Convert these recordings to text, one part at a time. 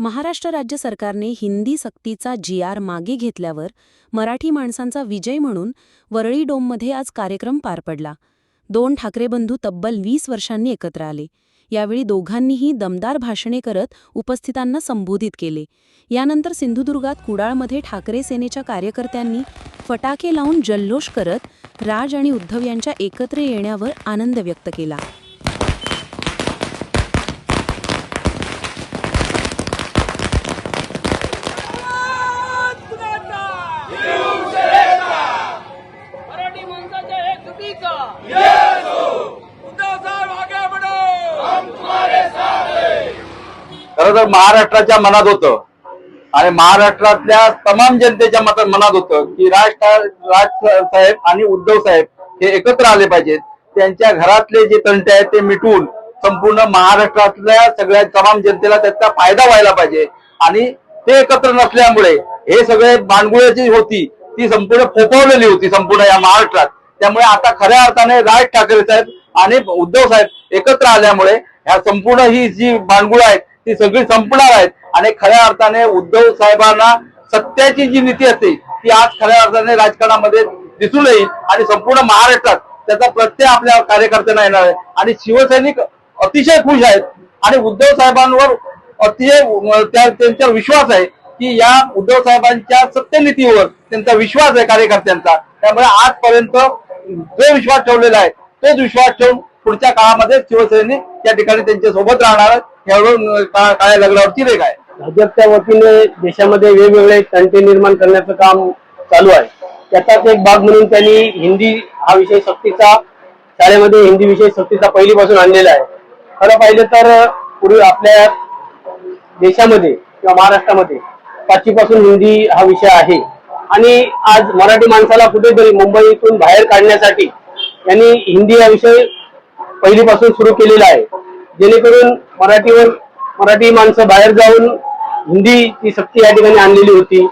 महाराष्ट्र राज्य सरकारने हिंदी सक्तीचा जी आर मागे घेतल्यावर मराठी माणसांचा विजय म्हणून वरळी डोममध्ये आज कार्यक्रम पार पडला. दोन ठाकरे बंधू तब्बल वीस वर्षांनी एकत्र आले. यावेळी दोघांनीही दमदार भाषणे करत उपस्थितांना संबोधित केले. यानंतर सिंधुदुर्गात कुडाळमध्ये ठाकरे सेनेच्या कार्यकर्त्यांनी फटाके लावून जल्लोष करत राज आणि उद्धव यांच्या एकत्र येण्यावर आनंद व्यक्त केला. सगळं तर महाराष्ट्राच्या मनात होतं. आणि महाराष्ट्रातल्या तमाम जनतेच्या मत मनात होतं की राज राज साहेब आणि उद्धव साहेब हे एकत्र आले पाहिजेत. त्यांच्या घरातले जे तंटे आहेत ते मिटून संपूर्ण महाराष्ट्रातल्या सगळ्या तमाम जनतेला त्याचा फायदा व्हायला पाहिजे. आणि ते एकत्र नसल्यामुळे हे सगळे भांडगुळ्याची जी होती ती संपूर्ण फोपवलेली होती संपूर्ण या महाराष्ट्रात. त्यामुळे आता खऱ्या अर्थाने राज ठाकरे साहेब आणि उद्धव साहेब एकत्र आल्यामुळे ह्या संपूर्ण ही जी भांडगुळ आहेत ती सगळी संपणार आहेत. आणि खऱ्या अर्थाने उद्धव साहेबांना सत्याची जी नीती असते ती आज खऱ्या अर्थाने राजकारणामध्ये दिसून येईल आणि संपूर्ण महाराष्ट्रात त्याचा प्रत्यय आपल्या कार्यकर्त्यांना येणार आहे. आणि शिवसैनिक अतिशय खुश आहेत. आणि उद्धव साहेबांवर अतिशय त्या त्यांचा विश्वास आहे की या उद्धव साहेबांच्या सत्यनीतीवर त्यांचा विश्वास आहे कार्यकर्त्यांचा. त्यामुळे आजपर्यंत जो विश्वास ठेवलेला आहे तोच विश्वास ठेवून पुढच्या काळामध्ये शिवसैनिक त्या ठिकाणी त्यांच्यासोबत राहणार एवढं काळ्या लग्नावरची रेख आहे भाजपच्या वतीने देशामध्ये वेगवेगळे तंटे निर्माण करण्याचं काम चालू आहे. त्याचाच एक भाग म्हणून त्यांनी हिंदी हा विषय सक्तीचा शाळेमध्ये हिंदी विषय सक्तीचा पहिलीपासून आणलेला आहे. खरं पाहिलं तर पूर्वी आपल्या देशामध्ये किंवा महाराष्ट्रामध्ये पाचवीपासून हिंदी हा विषय आहे. आणि आज मराठी माणसाला कुठेतरी मुंबईतून बाहेर काढण्यासाठी यांनी हिंदी हा विषय पहिलीपासून सुरू केलेला आहे. जेणेकरून मराठीवर मराठी माणसं बाहेर जाऊन हिंदीची सक्ती या ठिकाणी आणलेली होती.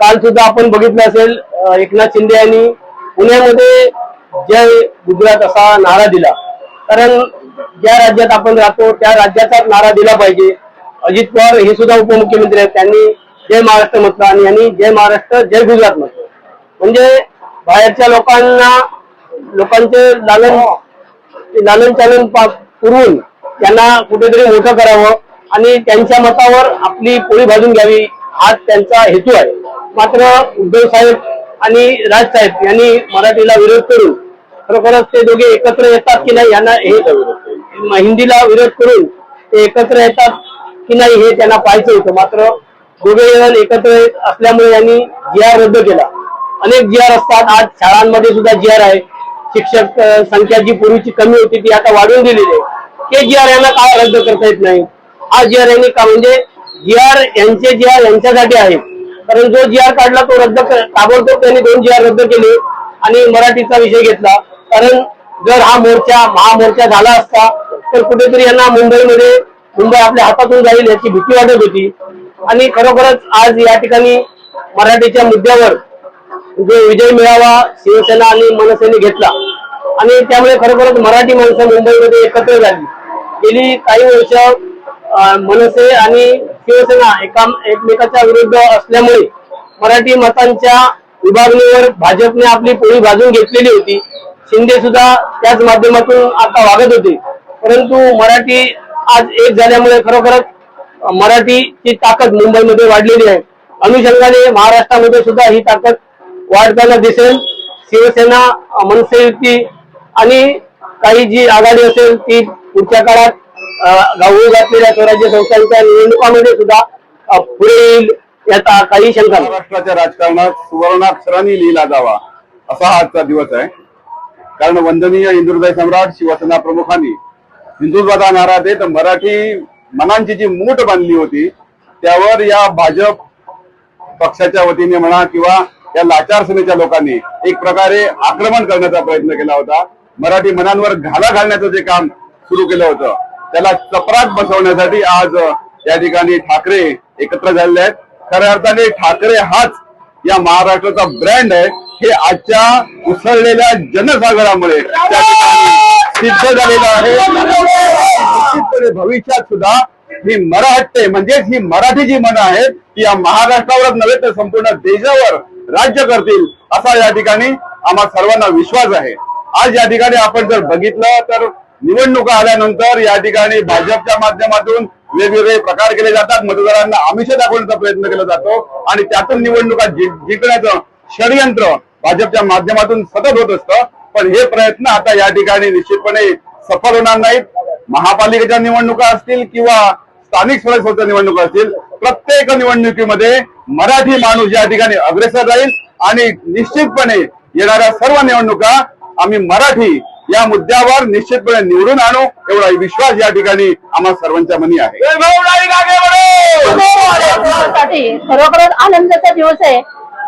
काल सुद्धा आपण बघितलं असेल एकनाथ शिंदे यांनी पुण्यामध्ये जय गुजरात असा नारा दिला. कारण ज्या राज्यात आपण राहतो त्या राज्याचा नारा दिला पाहिजे. अजित पवार हे सुद्धा उपमुख्यमंत्री आहेत. त्यांनी जय महाराष्ट्र म्हटलं आणि यांनी जय महाराष्ट्र जय गुजरात म्हटलं. म्हणजे बाहेरच्या लोकांना लोकांचे लालन लालन चालन पुरवून त्यांना कुठेतरी मोठं करावं आणि त्यांच्या मतावर आपली पोळी भाजून घ्यावी हाच त्यांचा हेतू आहे. मात्र उद्धव साहेब आणि राज साहेब यांनी मराठीला विरोध करून खरोखरच ते दोघे एकत्र येतात की नाही यांना हे हिंदीला विरोध करून ते एकत्र येतात की नाही हे त्यांना पाहायचं होतं. मात्र दोघे जण एकत्र येत असल्यामुळे यांनी जी आर रद्द केला. अनेक जी आर असतात. आज शाळांमध्ये सुद्धा जी आर आहे. शिक्षक संख्या जी पूर्वीची कमी होती ती आता वाढवून दिलेली आहे. ते जी आर यांना का रद्द करता येत नाही? हा जी आर यांनी का म्हणजे जी आर यांचे जी आर यांच्यासाठी आहे. कारण जो जी आर काढला तो रद्द ताबडतोब त्यांनी दोन जी आर रद्द केले आणि मराठीचा विषय घेतला. कारण जर हा मोर्चा महामोर्चा झाला असता तर कुठेतरी यांना मुंबईमध्ये मुंबई आपल्या हातातून जाईल याची भीती वाटत होती. आणि खरोखरच आज या ठिकाणी मराठीच्या मुद्द्यावर जो विजय मिळावा शिवसेना आणि मनसेने घेतला. आणि त्यामुळे खरोखरच मराठी माणसं मुंबईमध्ये एकत्र झाली. गेली काही वर्ष मनसे आणि शिवसेना एका एकमेकाच्या विरुद्ध असल्यामुळे मराठी मतांच्या विभागणीवर भाजपने आपली पोळी भाजून घेतलेली होती. शिंदे सुद्धा त्याच माध्यमातून आता वागत होते. परंतु मराठी आज एक झाल्यामुळे खरोखरच मराठीची ताकद मुंबईमध्ये वाढलेली आहे. अनुषंगाने महाराष्ट्रामध्ये सुद्धा ही ताकद वाढताना दिसेल. शिवसेना मनसे युती आणि काही जी आघाडी असेल ती पुढच्या काळात अं, गावळी घातलेल्या स्वराज्य संस्थांच्या निवडणुकामध्ये सुद्धा पुढे येईल याचा काही शंका महाराष्ट्राच्या राजकारणात सुवर्णाक्षरांनी लिहिला जावा असा आजचा दिवस आहे. कारण वंदनीय हिंदुहृदय सम्राट शिवसेना प्रमुखांनी हिंदुत्वाचा नारा देत मराठी मनांची जी मूठ बांधली होती त्यावर या भाजप पक्षाच्या वतीने म्हणा किंवा या लाचार सेनेच्या लोकांनी एक प्रकारे आक्रमण करण्याचा प्रयत्न केला होता. मराठी मनांवर घाला घालण्याचं जे काम सुरू केलं होतं. त्याला चपराक बसवण्यासाठी आज या ठिकाणी ठाकरे एकत्र झालेले आहेत. खऱ्या अर्थाने ठाकरे हाच या महाराष्ट्राचा ब्रँड आहे. हे आजच्या उसळलेल्या जनसागरामुळे त्या ठिकाणी सिद्ध झालेलं आहे. निश्चितपणे भविष्यात सुद्धा ही मराठे म्हणजेच ही मराठी जी मन आहेत ती या महाराष्ट्रावरच नव्हे तर संपूर्ण देशावर राज्य करतील असा या ठिकाणी आम्हा सर्वांना विश्वास आहे. आज या ठिकाणी आपण जर बघितलं तर निवडणुका आल्यानंतर या ठिकाणी भाजपच्या माध्यमातून वेगवेगळे प्रकार केले जातात. मतदारांना आमिष दाखवण्याचा प्रयत्न केला जातो. आणि त्यातून निवडणुका जिंकण्याचं षडयंत्र भाजपच्या माध्यमातून सतत होत असतं. पण हे प्रयत्न आता या ठिकाणी निश्चितपणे सफल होणार नाहीत. महापालिकेच्या निवडणुका असतील किंवा स्थानिक स्वराज्य निवडणुका असतील प्रत्येक निवडणुकीमध्ये मराठी माणूस या ठिकाणी अग्रेसर राहील. आणि निश्चितपणे येणाऱ्या सर्व निवडणुका आम्ही मराठी या मुद्द्यावर निश्चितपणे निवडून आणू एवढा विश्वास या ठिकाणी आम्हा सर्वांच्या मनी आहे. खरोखरच आनंदाचा दिवस आहे.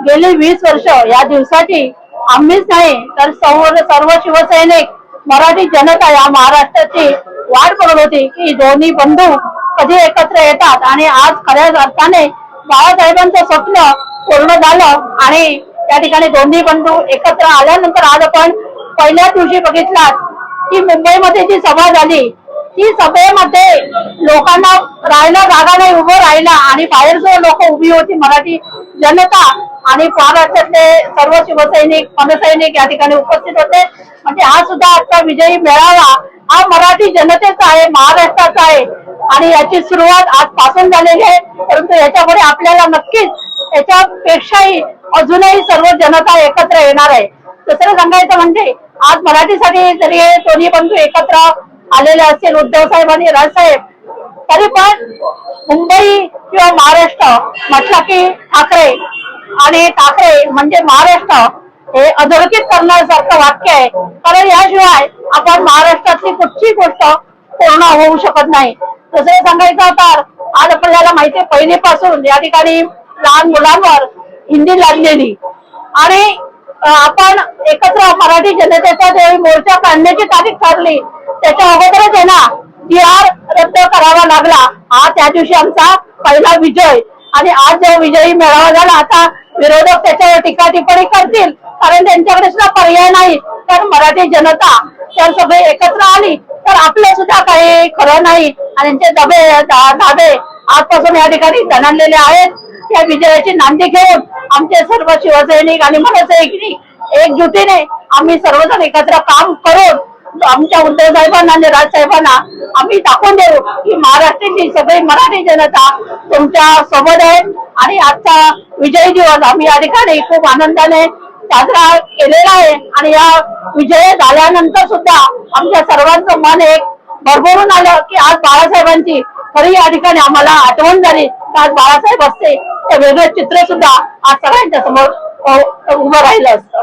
गेली वीस वर्ष या दिवसाची आम्हीच नाही तर सर्व सर्व शिवसैनिक मराठी जनता या महाराष्ट्राची वाट बघत होती की दोन्ही बंधू कधी एकत्र येतात आणि आज खऱ्या अर्थाने बाळासाहेबांचं स्वप्न पूर्ण झालं आणि त्या ठिकाणी दोन्ही बंधू एकत्र आल्यानंतर आज आपण पहिल्या दिवशी बघितलात की मुंबईमध्ये जी सभा झाली ती सभेमध्ये लोकांना राहायला जागा नाही उभं राहिला आणि बाहेर जो लोक उभी होती मराठी जनता आणि महाराष्ट्रातले सर्व शिवसैनिक मनसैनिक या ठिकाणी उपस्थित होते. म्हणजे हा सुद्धा आजचा विजयी मेळावा हा मराठी जनतेचा आहे महाराष्ट्राचा आहे. आणि याची सुरुवात आजपासून झालेली आहे. परंतु याच्यापुढे आपल्याला नक्कीच याच्यापेक्षाही अजूनही सर्व जनता एकत्र येणार आहे. दुसरं सांगायचं म्हणजे आज मराठीसाठी जरी दोन्ही बंधू एकत्र आलेले असतील उद्धव साहेब आणि राजसाहेब तरी पण मुंबई किंवा महाराष्ट्र म्हटलं की ठाकरे आणि ठाकरे म्हणजे महाराष्ट्र हे अधोरेखित करण्यासारखं वाक्य आहे. कारण याशिवाय आपण महाराष्ट्रातली कुठची गोष्ट पूर्ण होऊ शकत नाही. दुसरं सांगायचं तर आज आपल्याला माहिती पहिलीपासून या ठिकाणी लहान मुलांवर हिंदी लागलेली. आणि आपण एकत्र मराठी जनतेचा ज्यावेळी मोर्चा काढण्याची तारीख ठरली त्याच्या अगोदरच आहे ना आर रद्द करावा लागला. हा त्या दिवशी आमचा पहिला विजय. आणि आज जो विजयी मेळावा झाला आता विरोधक त्याच्यावर टीका टिप्पणी करतील कारण त्यांच्याकडे सुद्धा पर्याय नाही. तर मराठी जनता तर सगळे एकत्र आली तर आपलं सुद्धा काही खरं नाही. आणि त्यांचे दबे दाबे धाबे आजपासून या ठिकाणी दणाणलेले आहेत. त्या विजयाची नांदी घेऊन आमचे सर्व शिवसैनिक आणि मनसैनिक एकजुटीने आम्ही सर्वजण एकत्र काम करून आमच्या उद्धव साहेबांना आणि राजसाहेबांना आम्ही दाखवून देऊ. की महाराष्ट्राची सगळी मराठी जनता तुमच्यासोबत आहे. आणि आजचा विजय दिवस आम्ही या ठिकाणी खूप आनंदाने साजरा केलेला आहे. आणि या विजय झाल्यानंतर सुद्धा आमच्या सर्वांचं मन एक भरभरून आलं की आज बाळासाहेबांची खरी या ठिकाणी आम्हाला आठवण झाली. आज बाळासाहेब असते ते वेगळं चित्र सुद्धा आज सगळ्यांच्या समोर उभं राहिलं असतं.